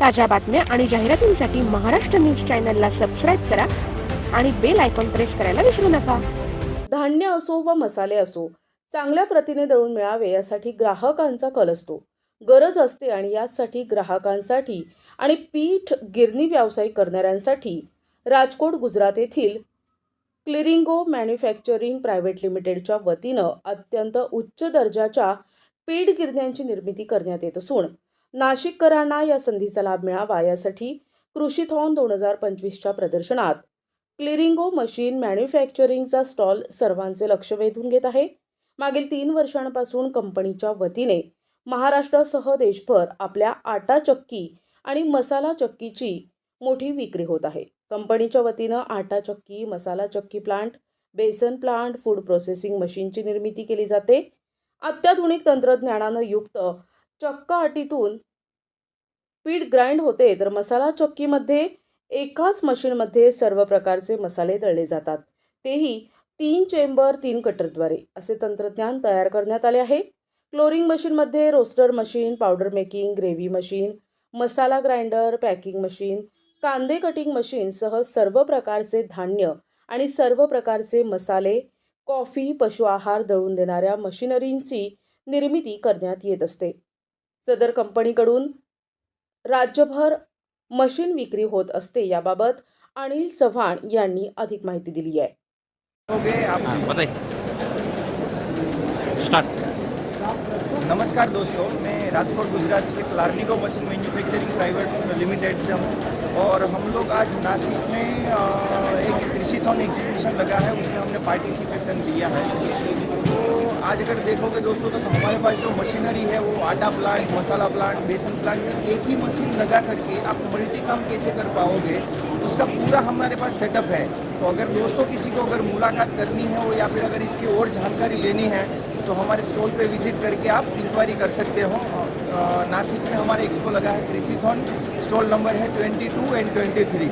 ताज्या बातम्या आणि जाहिरातींसाठी महाराष्ट्र न्यूज चॅनलला सबस्क्राईब करा आणि बेल आयकॉन प्रेस करायला विसरू नका. धान्य असो व मसाले असो चांगल्या प्रतीने दळून मिळावे यासाठी ग्राहकांचा कल असतो. गरज असते आणि यासाठी ग्राहकांसाठी आणि पीठ गिरणी व्यवसाय करणाऱ्यांसाठी राजकोट गुजरात येथील क्लिरिंगो मॅन्युफॅक्चरिंग प्रायव्हेट लिमिटेडच्या वतीनं अत्यंत उच्च दर्जाच्या पीठ गिरण्यांची निर्मिती करण्यात येत असून नाशिककरांना या संधीचा लाभ मिळावा यासाठी कृषीथॉन दोन हजार पंचवीसच्या प्रदर्शनात. क्लिरिंगो मशीन मॅन्युफॅक्चरिंगचा स्टॉल सर्वांचे लक्ष वेधून घेत आहे. मागील तीन वर्षांपासून कंपनीच्या वतीने महाराष्ट्रासह देशभर आपल्या आटा चक्की आणि मसाला चक्कीची मोठी विक्री होत आहे. कंपनीच्या वतीनं आटा चक्की मसाला चक्की प्लांट बेसन प्लांट फूड प्रोसेसिंग मशीनची निर्मिती केली जाते. अत्याधुनिक तंत्रज्ञानानं युक्त चक्का अटीतून पीठ ग्राइंड होते तर मसाला चक्कीमध्ये एकाच मशीनमध्ये सर्व प्रकारचे मसाले दळले जातात. तेही तीन चेंबर तीन कटरद्वारे असे तंत्रज्ञान तयार करण्यात आले आहे. क्लोरिंग मशीनमध्ये roaster machine powder making gravy machine मसाला ग्राइंडर पॅकिंग मशीन कांदे कटिंग मशीनसह सर्व प्रकारचे धान्य आणि सर्व प्रकारचे मसाले कॉफी पशु आहार दळून देणाऱ्या मशिनरींची निर्मिती करण्यात येत असते. सदर कंपनीकडून राज्यभर मशीन विक्री होत असते याबाबत अनिल चव्हाण यांनी अधिक माहिती दिली आहे. गए आप बताइए स्टार्ट. नमस्कार दोस्तों मैं राजकोट गुजरात से Clarnico machine manufacturing private limited से हूँ और हम लोग आज नासिक में एक कृषिथॉन एग्जीबिशन लगा है उसमें हमने पार्टिसिपेशन लिया है। तो आज अगर देखोगे दोस्तों तो हमारे पास जो मशीनरी है, वो आटा प्लांट मसाला प्लांट बेसन प्लांट एक ही मशीन लगा करके आप मल्टी काम कैसे कर पाओगे, उसका पूरा हमारे पास सेटअप है। तो अगर दोस्तों किसी को अगर मुलाकात करनी है हो या फिर अगर इसकी और जानकारी लेनी है तो हमारे स्टॉल पे विज़िट करके आप इंक्वायरी कर सकते हो। नासिक में हमारे एक्सपो लगा है कृषिथॉन स्टॉल नंबर है twenty two and twenty three